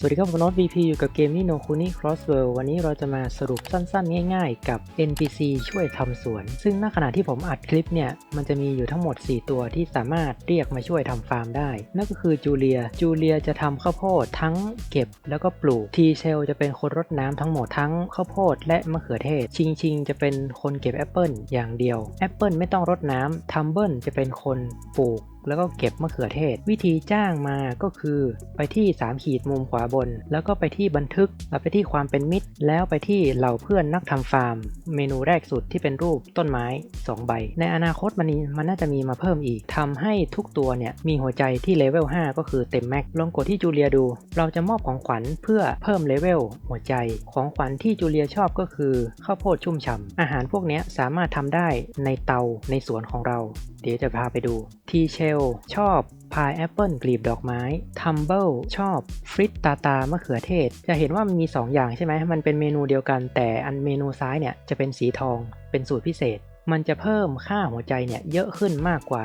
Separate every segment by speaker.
Speaker 1: สวัสดีครับผมโน้ต VP อยู่กับเกมนี่โนคุนี่ Crossworld วันนี้เราจะมาสรุปสั้นๆ ง่ายๆ กับ NPC ช่วยทำสวน ซึ่งณขณะที่ผมอัดคลิปเนี่ย มันจะมีอยู่ทั้งหมด 4 ตัวที่สามารถเรียกมาช่วยทำฟาร์มได้ นั่นก็คือจูเลีย จูเลียจะทำข้าวโพดทั้งเก็บแล้วก็ปลูก ทีเชลจะเป็นคนรดน้ำทั้งหมดทั้งข้าวโพดและมะเขือเทศ ชิงชิงจะเป็นคนเก็บแอปเปิลอย่างเดียว แอปเปิลไม่ต้องรดน้ำทัมเบิลจะเป็นคนปลูก แล้วก็เก็บมะเขือเทศ วิธีจ้างมาก็คือ ไปที่ 3 ขีดมุมขวาบน แล้วก็ไปที่บันทึกแล้วไปที่ความเป็นมิตร แล้วไปที่เหล่าเพื่อนนักทำฟาร์ม เมนูแรกสุดที่เป็นรูปต้นไม้ 2 ใบ ในอนาคตมันนี้มันน่าจะมีมาเพิ่มอีกทำให้ทุกตัวเนี่ยมีหัวใจที่เลเวล5ก็คือเต็มแม็กลองกดที่จูเลียดู เราจะมอบของขวัญเพื่อเพิ่มเลเวลหัวใจ ของขวัญที่จูเลียชอบก็คือข้าวโพดชุ่มฉ่ำอาหารพวกนี้สามารถทำได้ในเตาในสวนของเรา เดี๋ยวจะพาไปดูทีเชลชอบพายแอปเปิลกลีบดอกไม้ทัมเบิลชอบฟริตตาตามะเขือเทศ จะเห็นว่ามันมี 2 อย่างใช่ไหม มันเป็นเมนูเดียวกัน แต่อันเมนูซ้ายเนี่ยจะเป็นสีทองเป็นสูตรพิเศษ มันจะเพิ่มค่าหัวใจเนี่ยเยอะขึ้นมากกว่า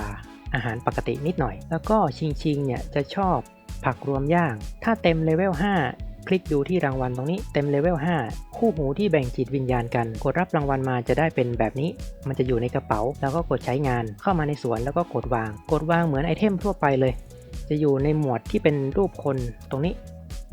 Speaker 1: อาหารปกตินิดหน่อย แล้วก็ชิงชิงเนี่ยจะชอบผักรวมย่าง ถ้าเต็มเลเวล5 คลิกดูที่รางวัลตรงนี้เต็มเลเวล5 คู่หูที่แบ่งจิตวิญญาณกัน กดรับรางวัลมาจะได้เป็นแบบนี้ มันจะอยู่ในกระเป๋า แล้วก็กดใช้งาน เข้ามาในสวนแล้วก็กดวาง กดวางเหมือนไอเทมทั่วไปเลย จะอยู่ในหมวดที่เป็นรูปคนตรงนี้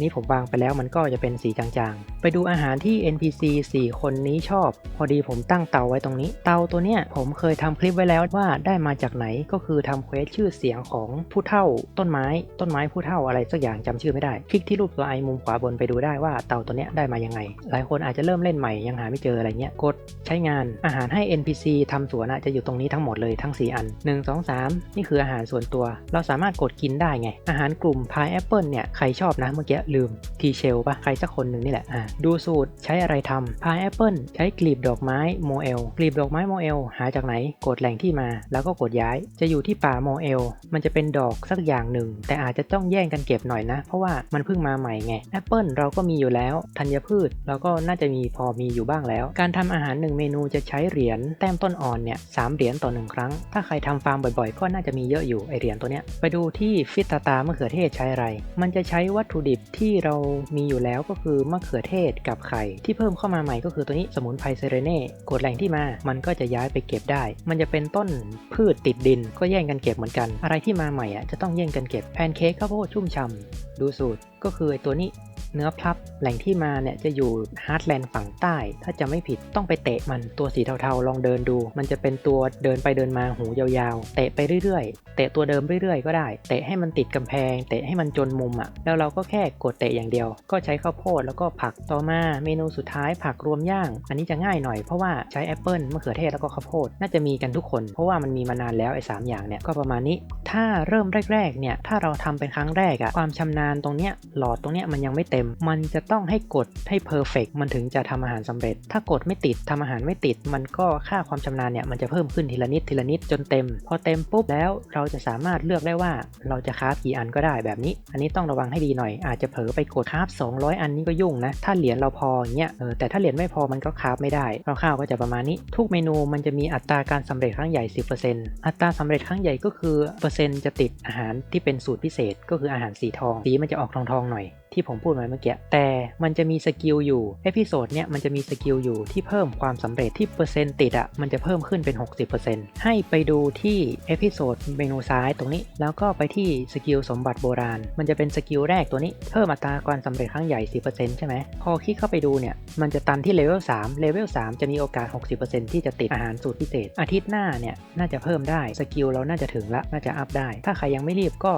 Speaker 1: นี่ผมวางไปแล้วมันก็จะเป็นสีจางๆไปดูอาหารที่ NPC 4 คนนี้ชอบ พอดีผมตั้งเตาไว้ตรงนี้ เตาตัวเนี้ยผมเคยทำคลิปไว้แล้วว่าได้มาจากไหนก็คือทำเควสชื่อเสียงของผู้เฒ่า ต้นไม้ ต้นไม้ผู้เฒ่าอะไรสักอย่างจำชื่อไม่ได้ คลิกที่รูปตัวไอมุมขวาบนไปดูได้ว่าเตาตัวเนี้ยได้มายังไง หลายคนอาจจะเริ่มเล่นใหม่ยังหาไม่เจออะไรเงี้ยกดใช้งานอาหารให้ NPC ทำสวนอะจะอยู่ตรงนี้ทั้งหมดเลยทั้ง 4 อัน 1 2 3 นี่คืออาหารส่วนตัว เราสามารถกดกินได้ไง อาหารกลุ่มพายแอปเปิลเนี่ยใครชอบนะเมื่อกี้ลืมทีเชลปะใครสักคนหนึ่งนี่แหละอะดูสูตรใช้อะไรทำพายแอปเปิลใช้กลีบดอกไม้โมเอลกลีบดอกไม้โมเอลหาจากไหน กดแหล่งที่มา แล้วก็กดย้าย จะอยู่ที่ป่าโมเอลมันจะเป็นดอกสักอย่างหนึ่ง แต่อาจจะต้องแย่งกันเก็บหน่อยนะ เพราะว่ามันเพิ่งมาใหม่ไงแอปเปิลเราก็มีอยู่แล้วธัญพืชเราก็น่าจะมีพอมีอยู่บ้างแล้ว การทำอาหารหนึ่งเมนูจะใช้เหรียญแต้มต้นอ่อนเนี่ยสามเหรียญต่อหนึ่งครั้ง ถ้าใครทำฟาร์มบ่อยๆ ก็น่าจะมีเยอะอยู่ไอเหรียญตัวเนี้ยไปดูที่ฟิตตาตามะเขือเทศใช้อะไร มันจะใช้วัตถุดิบที่เรามีอยู่แล้วก็คือมะเขือเทศกับไข่ที่เพิ่มเข้ามาใหม่ก็คือตัวนี้สมุนไพรเซเรเน่กดแหล่งที่มามันก็จะย้ายไปเก็บได้ มันจะเป็นต้นพืชติดดินก็แย่งกันเก็บเหมือนกัน อะไรที่มาใหม่อะจะต้องแย่งกันเก็บแพนเค้กข้าวโพดชุ่มฉ่ำดูสูตรก็คือไอตัวนี้ เนื้อพลับแหล่งที่มาเนี่ยจะอยู่ฮาร์ดแลนด์ฝั่งใต้ ถ้าจะไม่ผิดต้องไปเตะมันตัวสีเทาๆ ลองเดินดู มันจะเป็นตัวเดินไปเดินมาหูยาวๆ เตะไปเรื่อยๆ เตะตัวเดิมเรื่อยๆ ก็ได้ เตะให้มันติดกำแพง เตะให้มันจนมุมอะ่ะ แล้วเราก็แค่กดเตะอย่างเดียว ก็ใช้ข้าวโพดแล้วก็ผักต่อมาเมนูสุดท้ายผักรวมย่าง อันนี้จะง่ายหน่อยเพราะว่าใช้แอปเปิลมะเขือเทศแล้วก็ข้าวโพดน่าจะมีกันทุกคน เพราะว่ามันมีมานานแล้วไอ้สามอย่างเนี่ยก็ประมาณนี้ ถ้าเริ่มแรกๆเนี่ยถ้าเราทำเป็นครั้งแรกอะความชำนาญตรงเนี้ยหลอดตรงเนี้ยมันยังไม่เต็มมันจะต้องให้กดให้เพอร์เฟกมันถึงจะทำอาหารสำเร็จ ถ้ากดไม่ติดทำอาหารไม่ติด มันก็ค่าความชำนาญเนี่ยมันจะเพิ่มขึ้นทีละนิดทีละนิดจนเต็ม พอเต็มปุ๊บแล้วเราจะสามารถเลือกได้ว่าเราจะคราฟกี่อันก็ได้แบบนี้ อันนี้ต้องระวังให้ดีหน่อย อาจจะเผลอไปกดคราฟ200 อันนี้ก็ยุ่งนะ ถ้าเหรียญเราพออย่างเงี้ยเออแต่ถ้าเหรียญไม่พอมันก็คราฟไม่ได้คร่าวๆก็จะประมาณนี้ ทุกเมนูมันจะมีอัตราการสำเร็จครั้งใหญ่ 10%อัตราสำเร็จครั้งใหญ่ก็คือเปอร์เซ็นต์จะติดอาหารที่เป็นสูตรพิเศษ ก็คืออาหารสีทองสีมันจะออกทองๆหน่อย ที่ผมพูดมาเมื่อกี้ แต่มันจะมีสกิลอยู่เอพิโซดเนี่ยมันจะมีสกิลอยู่ที่เพิ่มความสำเร็จที่เปอร์เซ็นต์ติดอะ่ะมันจะเพิ่มขึ้นเป็น 60%ให้ไปดูที่เอพิโซดเมนูซ้ายตรงนี้ แล้วก็ไปที่สกิลสมบัติโบราณ มันจะเป็นสกิลแรกตัวนี้เพิ่มอัตราการสำเร็จครั้งใหญ่ 10%ใช่ไหมพอคลิกเข้าไปดูเนี่ยมันจะตันที่เลเวล3เลเวล3จะมีโอกาส 60%ที่จะติดอาหารสูตรพิเศษ อาทิตย์หน้าเนี่ยน่าจะเพิ่มได้สกิลเราน่าจะถึงละน่าจะอัพได้ ถ้าใครยังไม่รีบก็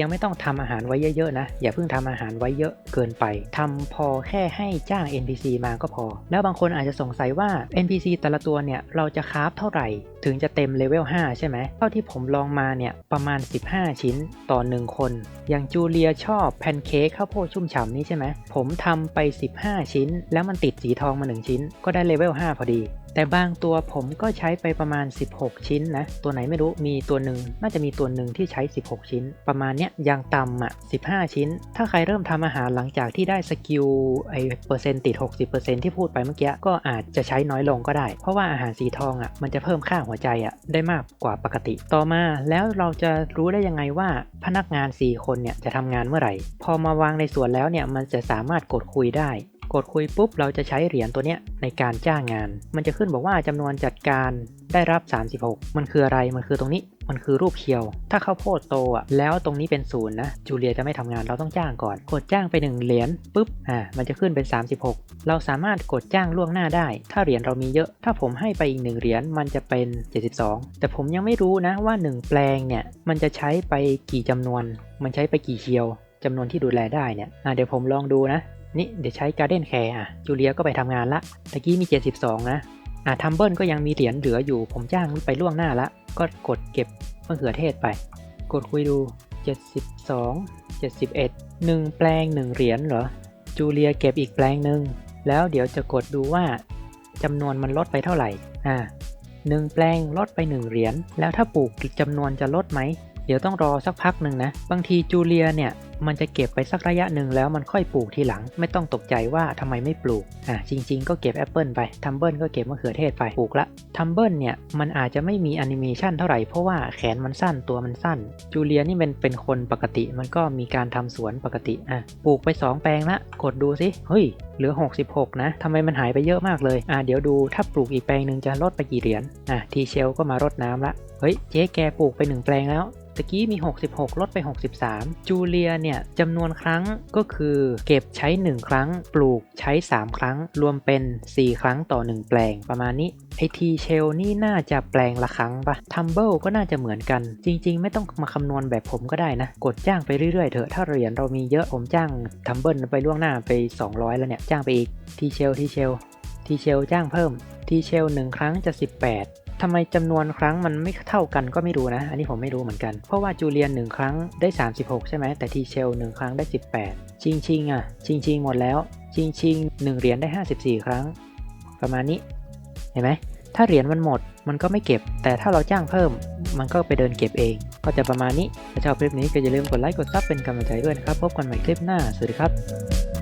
Speaker 1: ยังไม่ต้องทำอาหารไว้เยอะๆนะอย่าเพิ่งทำอาหารไว้เยอะเกินไปทำพอแค่ให้จ้าง NPC มาก็พอ แล้วบางคนอาจจะสงสัยว่า NPC แต่ละตัวเนี่ยเราจะคราฟเท่าไหร่ ถึงจะเต็มเลเวล5ใช่ไหมเท่าที่ผมลองมาเนี่ยประมาณ 15 ชิ้นต่อ 1 คน อย่างจูเลียชอบแพนเค้กข้าวโพดชุ่มฉ่ำนี้ใช่ไหมผมทำไป 15 ชิ้น แล้วมันติดสีทองมา 1 ชิ้น ก็ได้เลเวล5พอดี แต่บางตัวผมก็ใช้ไปประมาณ 16 ชิ้นนะ ตัวไหนไม่รู้มีตัวหนึ่งน่าจะมีตัวหนึ่งที่ใช้ 16 ชิ้น ประมาณเนี้ยอย่างต่ำอะ15 ชิ้น ถ้าใครเริ่มทำอาหารหลังจากที่ได้สกิลไอเปอร์เซ็นต์ติด 60%ที่พูดไปเมื่อกี้ก็อาจจะใช้น้อยลงก็ได้ เพราะว่าอาหารสีทองอะมันจะเพิ่มค่าหัวใจอะได้มากกว่าปกติ ต่อมาแล้วเราจะรู้ได้ยังไงว่าพนักงาน 4 คนเนี่ยจะทำงานเมื่อไหร่ พอมาวางในส่วนแล้วเนี่ยมันจะสามารถกดคุยได้ กดคุยปุ๊บเราจะใช้เหรียญตัวเนี้ยในการจ้างงาน มันจะขึ้นบอกว่าจำนวนจัดการได้รับ 36 มันคืออะไร มันคือตรงนี้ มันคือรูปเคียว ถ้าข้าวโพดโตอะ แล้วตรงนี้เป็นศูนย์นะ จูเลียจะไม่ทำงาน เราต้องจ้างก่อน กดจ้างไป 1 เหรียญปุ๊บ อ่า มันจะขึ้นเป็น 36 เราสามารถกดจ้างล่วงหน้าได้ ถ้าเหรียญเรามีเยอะ ถ้าผมให้ไปอีก1เหรียญ มันจะเป็น 72 แต่ผมยังไม่รู้นะว่า 1 แปลงเนี่ย มันจะใช้ไปกี่จำนวน มันใช้ไปกี่เคียวจำนวนที่ดูแลได้เนี่ยอ่าเดี๋ยวผมลองดูนะ นี่เดี๋ยวใช้การ์เด้นแคร์อะจูเลียก็ไปทำงานละตะกี้มี 72 นะอ่าทัมเบิลก็ยังมีเหรียญเหลืออยู่ ผมจ้างไปล่วงหน้าละ ก็กดเก็บมะเขือเทศไป กดคุยดู 72 71 1 แปลง 1 เหรียญเหรอ จูเลียเก็บอีกแปลงหนึ่ง แล้วเดี๋ยวจะกดดูว่าจำนวนมันลดไปเท่าไหร่ อ่าหนึ่งแปลงลดไป 1 เหรียญ แล้วถ้าปลูกจำนวนจะลดไหม เดี๋ยวต้องรอสักพักหนึ่งนะ บางทีจูเลียเนี่ย มันจะเก็บไปสักระยะหนึ่งแล้วมันค่อยปลูกทีหลัง ไม่ต้องตกใจว่าทำไมไม่ปลูกอ่าจริง ๆ ก็เก็บแอปเปิลไปทัมเบิลก็เก็บมะเขือเทศไปปลูกละทัมเบิลเนี่ยมันอาจจะไม่มีแอนิเมชันเท่าไหร่เพราะว่าแขนมันสั้นตัวมันสั้น จูเลียนี่มันเป็นคนปกติมันก็มีการทำสวนปกติอะปลูกไป 2 แปลงละกดดูสิเฮ้ยเหลือ 66 นะทำไมมันหายไปเยอะมากเลย อะเดี๋ยวดูถ้าปลูกอีกแปลงหนึ่งจะลดไปกี่เหรียญ อะทีเชลก็มารดน้ำละ เฮ้ย เจ๊แกปลูกไป1แปลงแล้ว ตะกี้มี 66 ลดไป 63 จูเลียเนี่ยจำนวนครั้งก็คือเก็บใช้ 1 ครั้ง ปลูกใช้ 3 ครั้ง รวมเป็น 4 ครั้งต่อ 1 แปลงประมาณนี้ไอทีเชลนี่น่าจะแปลงละครั้งปะทัมเบิลก็น่าจะเหมือนกัน จริง ๆ ไม่ต้องมาคำนวณแบบผมก็ได้นะ กดจ้างไปเรื่อยๆเถอะถ้าเหรียญเรามีเยอะผมจ้างทัมเบิลไปล่วงหน้าไป 200 แล้วเนี่ย จ้างไปอีกทีเชลทีเชลทีเชลจ้างเพิ่มทีเชลหนึ่งครั้งจะ 18 ทำไมจำนวนครั้งมันไม่เท่ากันก็ไม่รู้นะ อันนี้ผมไม่รู้เหมือนกัน เพราะว่าจูเลียนหนึ่งครั้งได้ 36 ใช่ไหม แต่ทีเชลหนึ่งครั้งได้ 18 ชิงชิงอะ ชิงชิงหมดแล้ว ชิงชิงหนึ่งเหรียญได้ 54 ครั้ง ประมาณนี้ เห็นไหม ถ้าเหรียญมันหมดมันก็ไม่เก็บ แต่ถ้าเราจ้างเพิ่ม มันก็ไปเดินเก็บเอง ก็จะประมาณนี้ ถ้าชอบคลิปนี้ก็อย่าลืมกดไลค์ กดซับเป็นกำลังใจด้วยนะครับ พบกันใหม่คลิปหน้า สวัสดีครับ